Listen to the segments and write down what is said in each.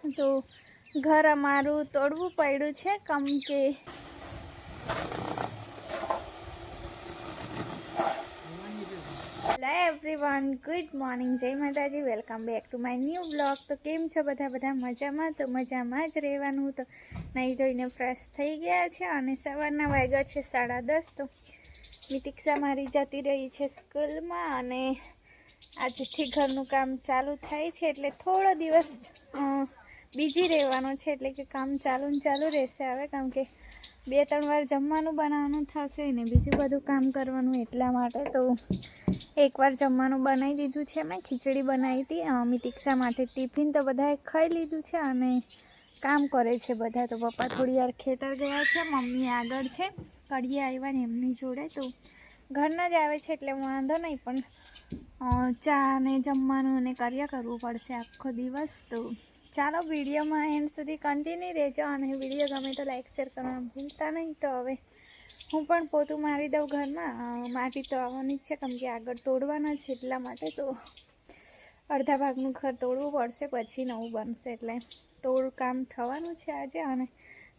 તો ઘર અમારું તોડવું પડ્યું છે, કમ કે હેલો એવરીવન ગુડ મોર્નિંગ જય Mataji welcome back to my new blog તો કેમ છો બધા? બધા મજામાં? તો મજામાં જ રહેવાનું. તો નહીં ધોઈને ફ્રેશ થઈ ગયા છે અને સવારના વાગ્યા છે સાડા દસ. તો મિતિક્ષા મારી જતી રહી છે સ્કૂલમાં અને આજથી ઘરનું કામ ચાલુ થાય છે એટલે થોડો દિવસ બીજી રહેવાનું છે એટલે કે કામ ચાલુ ને ચાલુ રહેશે હવે કારણ કે બે ત્રણ વાર જમવાનું બનાવવાનું થશે ને બીજું બધું કામ કરવાનું એટલા માટે તો એકવાર જમવાનું બનાવી દીધું છે મેં, ખીચડી બનાવી હતી અમિત દીક્ષા માટે ટિફિન તો બધાએ ખાઈ લીધું છે અને કામ કરે છે બધા. તો પપ્પા થોડી વાર ખેતર ગયા છે, મમ્મી આગળ છે કડીએ આવ્યા ને એમની જોડે. તો ઘરના જ આવે છે એટલે વાંધો નહીં, પણ ચા ને જમવાનું અને કર્યા કરવું પડશે આખો દિવસ તો ચાલો વિડીયોમાં એન્ડ સુધી કન્ટિન્યુ રહેજો અને વીડિયો ગમે તો લાઈક શેર કરવાનું ભૂલતા નહીં. તો હવે હું પણ પોતું મારી દઉં ઘરમાં. માટી તો આવવાની જ છે, કેમ કે આગળ તોડવાના છે એટલા માટે તો અડધા ભાગનું ઘર તોડવું પડશે, પછી નવું બનશે. એટલે તોડ કામ થવાનું છે આજે અને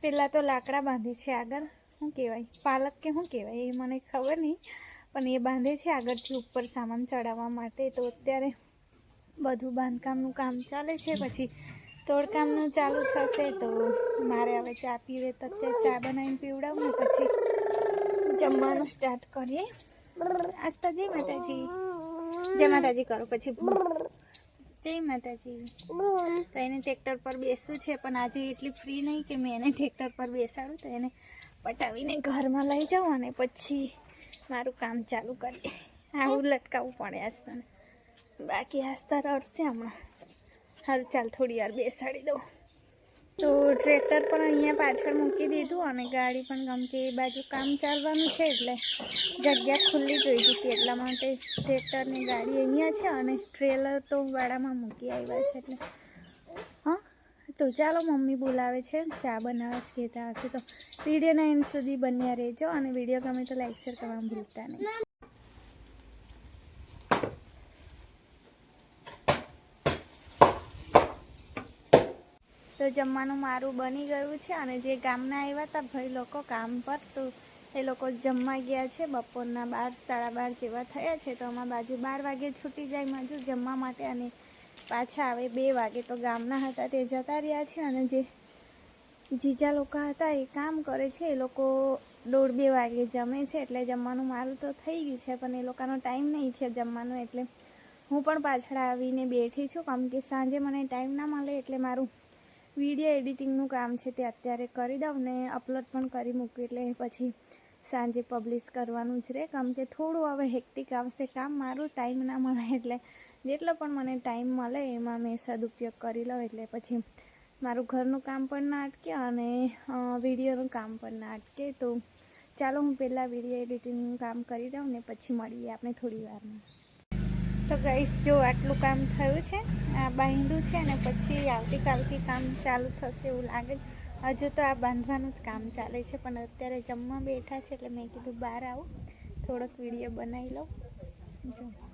પહેલાં તો લાકડા બાંધી છે આગળ. શું કહેવાય? પાલક કે શું કહેવાય? એ મને ખબર નહીં, પણ એ બાંધે છે આગળથી ઉપર સામાન ચડાવવા માટે. તો અત્યારે બધું બાંધકામનું કામ ચાલે છે, પછી તોડકામનું ચાલુ થશે તો મારે હવે ચા પીવે તો અત્યારે ચા બનાવીને પીવડાવું ને પછી જમવાનું સ્ટાર્ટ કરીએ. આસ્તા જય માતાજી. જય માતાજી કરો પછી જય માતાજી. તો એને ટ્રેક્ટર પર બેસવું છે, પણ આજે એટલી ફ્રી નહીં કે મેં એને ટ્રેક્ટર પર બેસાડું તો એને પટાવીને ઘરમાં લઈ જાઉં અને પછી મારું કામ ચાલુ કરીએ. આવું લટકાવવું પડે આસ્તાને બાકી આસ્તા રડશે હમણાં. હાલ ચાલ થોડી વાર બેસાડી દઉં. તો ટ્રેક્ટર પણ અહીંયા પાછળ મૂકી દીધું અને ગાડી પણ ગમતી એ બાજુ કામ ચાલવાનું છે એટલે જગ્યા ખુલ્લી જોઈ હતી એટલા માટે ટ્રેક્ટરની ગાડી અહીંયા છે અને ટ્રેલર તો વાડામાં મૂકી આવ્યા છે એટલે. હા? તો ચાલો મમ્મી બોલાવે છે, ચા બનાવવા જ કહેતા હશે તો. વિડીયોના એન્ડ સુધી બન્યા રહેજો અને વીડિયો ગમે તો લાઈક, શેર કરવાનું ભૂલતા નહીં. તો જમવાનું મારું બની ગયું છે અને જે ગામના આવ્યા હતા ભાઈ લોકો કામ પર તો એ લોકો જમવા ગયા છે. બપોરના બાર, સાડા બાર જેવા થયા છે તો અમારા બાજુ બાર વાગે છૂટી જાય મજૂર જમવા માટે અને પાછા આવે બે વાગે તો ગામના હતા તે જતા રહ્યા છે અને જે જીજા લોકો હતા એ કામ કરે છે. એ લોકો દોઢ બે વાગે જમે છે એટલે જમવાનું મારું તો થઈ ગયું છે પણ એ લોકોનો ટાઈમ નહીં થયો જમવાનો એટલે હું પણ પાછળ આવીને બેઠી છું. કારણ કે સાંજે મને ટાઈમ ના મળે એટલે મારું વીડિયો એડિટિંગનું કામ છે તે અત્યારે કરી દઉં ને અપલોડ પણ કરી મૂકું એટલે પછી સાંજે પબ્લિશ કરવાનું જ રહે કેમ કે થોડું હવે હેક્ટિક આવશે. કામ મારું ટાઈમ ના મળે એટલે જેટલો પણ મને ટાઈમ મળે એમાં મેં સદુપયોગ કરી લઉં એટલે પછી મારું ઘરનું કામ પણ ના અટકે અને વિડીયોનું કામ પણ ના અટકે. તો ચાલો હું પહેલાં વીડિયો એડિટિંગનું કામ કરી દઉં ને પછી મળીએ આપણે થોડી વારમાં. તો ગઈશ જો આટલું કામ થયું છે, આ બાંધ્યું છે ને પછી આવતીકાલથી કામ ચાલુ થશે એવું લાગે. હજુ તો આ બાંધવાનું જ કામ ચાલે છે, પણ અત્યારે જમવા બેઠા છે એટલે મેં કીધું બહાર આવું. થોડોક વીડિયો બનાવી લઉં. જો.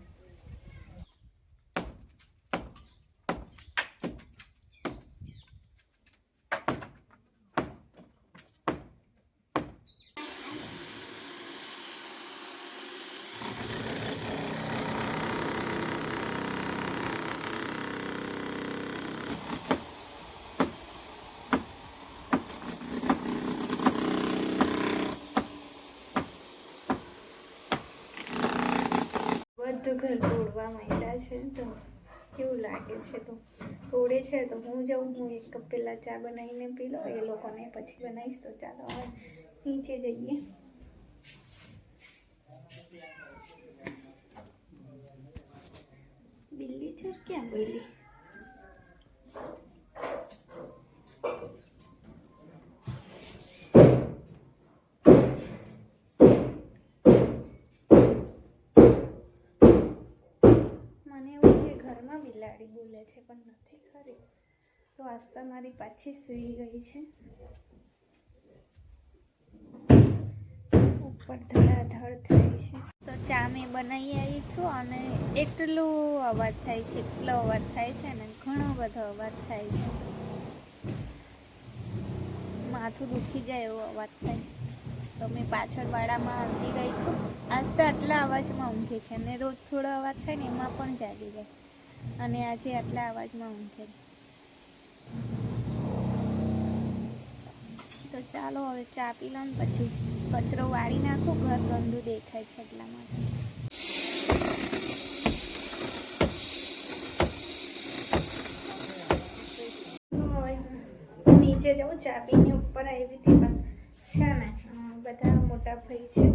બધું ઘર તોડવા માંડ્યા છે તો કેવું લાગે છે તો? તોડે છે તો હું જાઉં, હું એક કપ પહેલાં ચા બનાવીને પી લો એ લોકોને પછી બનાવીશ તો ચાલો હવે નીચે જઈએ. બિલ્લી ચોર ક્યાં બોલી? મને એવું કે ઘરમાં બિલાડી બોલે છે, પણ નથી ખરી. તો આસ્તા મારી પાછી સૂઈ ગઈ છે. ઉપર ધડાધડ થઈ છે. તો ચા મેં બનાવી આવી છું અને એટલો અવાજ થાય છે, એટલો અવાજ થાય છે ને ઘણો બધો અવાજ થાય છે. માથું દુખી જાય એવો અવાજ થાય તો પાછળ વાડામાં આવતી ગઈ છું. આજ તો આટલા અવાજમાં ઊંઘે છે અને રોજ થોડો અવાજ થાય ને એમાં પણ જાગી જાય. અને આજે આટલા અવાજમાં ઊંઘે. તો ચાલો હવે ચા પી લો ને પછી કચરો વાળી નાખું, ઘર ગંદુ દેખાય છે એટલા માટે. નીચે જવું ચા પીને ઉપર આવી હતી પણ છે ને બધા મોટા ભાઈ છે.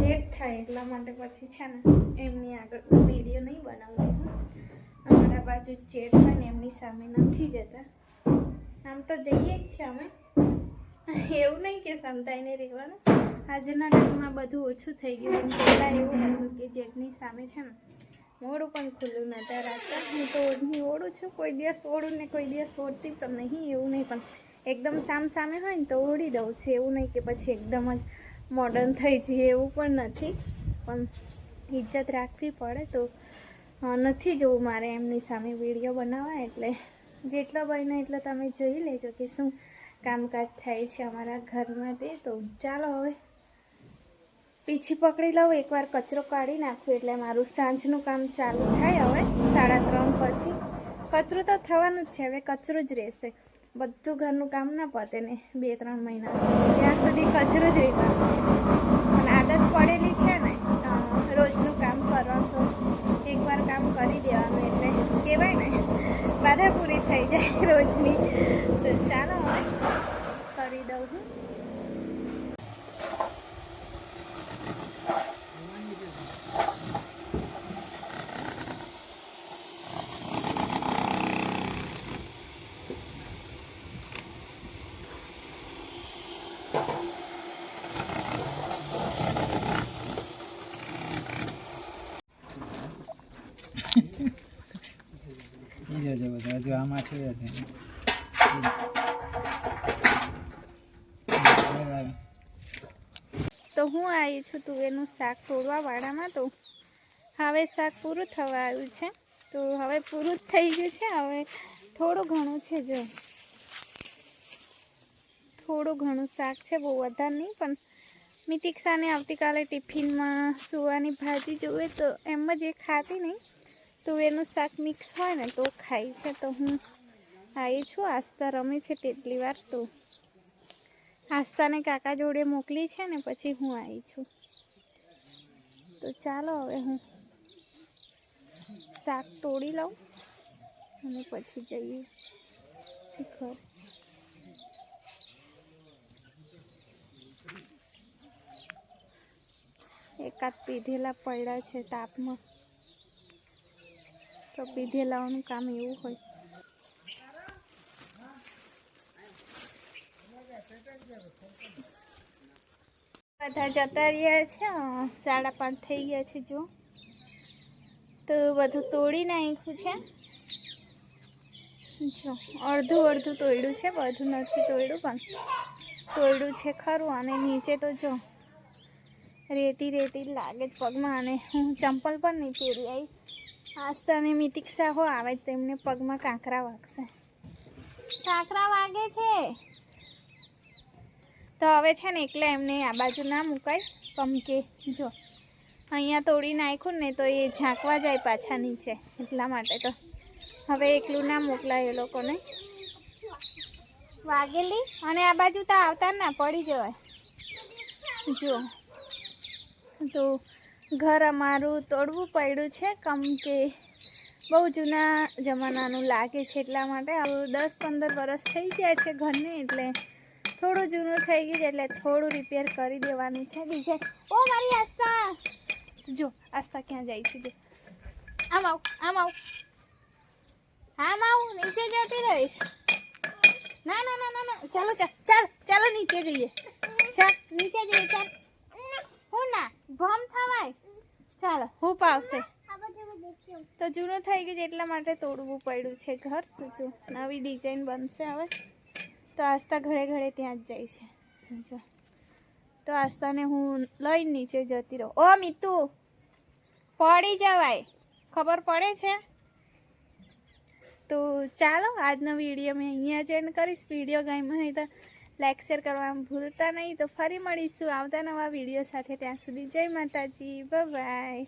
જેટ થાય એટલા માટે પછી છે ને, એમની આગળ વીડિયો નહીં બનાવતી અમારા બાજુ જેટ હોય ને એમની સામે નથી જતા. આમ તો જઈએ જ છે અમે. એવું નહીં કે સમતાઈને રહેવાનું આજના ટાઈમમાં બધું ઓછું થઈ ગયું. પહેલાં એવું હતું કે જેટની સામે છે ને, મોડું પણ ખુલ્લું નહોતા. રાખતા હું તો ઓઢની ઓળું છું. કોઈ દિવસ ઓળું ને કોઈ દિવસ ઓળતી પણ નહીં. એવું નહીં પણ એકદમ સામ સામે હોય ને તો ઉડી દઉં છું. એવું નહીં કે પછી એકદમ જ મોડર્ન થઈ જઈએ એવું પણ નથી. પણ ઇજ્જત રાખવી પડે તો નથી જોવું મારે એમની સામે વીડિયો બનાવવા. એટલે જેટલો બને એટલો તમે જોઈ લેજો કે શું કામકાજ થાય છે અમારા ઘરમાં તે. તો ચાલો હવે પીછી પકડી લઉં. એકવાર કચરો કાઢી નાખું એટલે મારું સાંજનું કામ ચાલુ થાય હવે, સાડા ત્રણ પછી. કચરો તો થવાનું જ છે. હવે કચરો જ રહેશે. બધું ઘરનું કામ ના પતે ને બે, ત્રણ મહિના સુધી. ત્યાં સુધી કચરો જ રહેવાનો છે. પણ આદત પડેલી છે ને રોજનું કામ કરવાનું તો એકવાર કામ કરી દેવાનું એટલે કહેવાય ને બાધા પૂરી થઈ જાય રોજની તો ચાલો હવે કરી દઉં હું ઈ જજો બધા હજુ આમાં છે તો હું આવી છું તુવેરનું શાક તોડવા વાળામાં તો હવે શાક પૂરું થવા આવ્યું છે. તો હવે પૂરું થઈ ગયું છે. હવે થોડું ઘણું છે જો. થોડું ઘણું શાક છે, બહુ વધારે નહીં, પણ મિતિક્ષાને આવતીકાલે ટિફિનમાં સુવાની ભાજી જોવે તો એમ જ એ ખાતી નહીં. તુવેરનું શાક મિક્સ હોય ને તો ખાય છે. તો હું આવી છું. આસ્તા રમે છે તેટલી વાર તો. આસ્તાને કાકા જોડે મોકલી છે ને, પછી હું આવી છું. તો ચાલો હવે હું શાક તોડી લઉં અને પછી જઈએ ઘર. એકાદ પીધેલા પડ્યા છે તાપમાં. તો પીધેલાઓનું કામ એવું હોય. બધા જતા રહ્યા છે. સાડા પાંચ થઈ ગયા છે જો. તો બધું તોડી નાખ્યું છે. જો, અડધું અડધું તોડ્યું છે. બધું નથી તોડ્યું, પણ તોડ્યું છે ખરું. અને નીચે તો જો, રેતી રેતી લાગે જ પગમાં. અને હું ચંપલ પણ નહીં પહેરી આવી આસ્તા અને મિતિક્ષા હો, આવે તેમને પગમાં કાંકરા વાગશે. કાંકરા વાગે છે. તો હવે છે ને એટલે એમને આ બાજુ ના મુકાય. કમકે જો. અહીંયા તોડી નાખ્યું ને તો એ ઝાંકવા જાય પાછા નીચે. એટલા માટે તો. હવે એકલું ના મોકલાય એ લોકોને. વાગેલી અને આ બાજુ તો આવતા ના, પડી જવાય. જો. તો ઘર અમારું તોડવું પડ્યું છે. કમકે બહુ જૂના જમાનાનું લાગે છે એટલા માટે. દસ પંદર વર્ષ થઈ ગયા છે ઘરને, એટલે થોડું જૂનું થઈ ગયું છે એટલે થોડું રિપેર કરી દેવાનું છે. બીજે ઓ, મારી આસ્તા જો, આસ્થા ક્યાં જાય છે, જો. આમ આવ આમ આવ. આમ આવ, નીચે જતી રહીશ. ના ના ના ના ના. ચાલો, ચાલ ચાલ, ચાલો નીચે જઈએ. ચાલ, નીચે જઈએ, ચાલ. હું ના, ભમ થવાય. ચાલો હું પાવશે તો જૂનું થઈ ગયું એટલા માટે તોડવું પડ્યું છે ઘર. તો જો, નવી ડિઝાઇન બનશે હવે. તો આસ્થા ઘડે ઘડે ત્યાં જ જાય છે. જો. તો આસ્થાને હું લઈ નીચે જતી રહું. ઓ મિતુ, પડી જવાય. ખબર પડે છે? તો ચાલો, આજનો વીડિયો મેં અહીંયા જ એન્ડ કરીશ. વીડિયો ગમ્યો હોય તો લાઈક શેર કરવાનું ભૂલતા નહીં. તો ફરી મળીશું આવતા નવા વીડિયો સાથે. ત્યાં સુધી જય માતાજી. બાય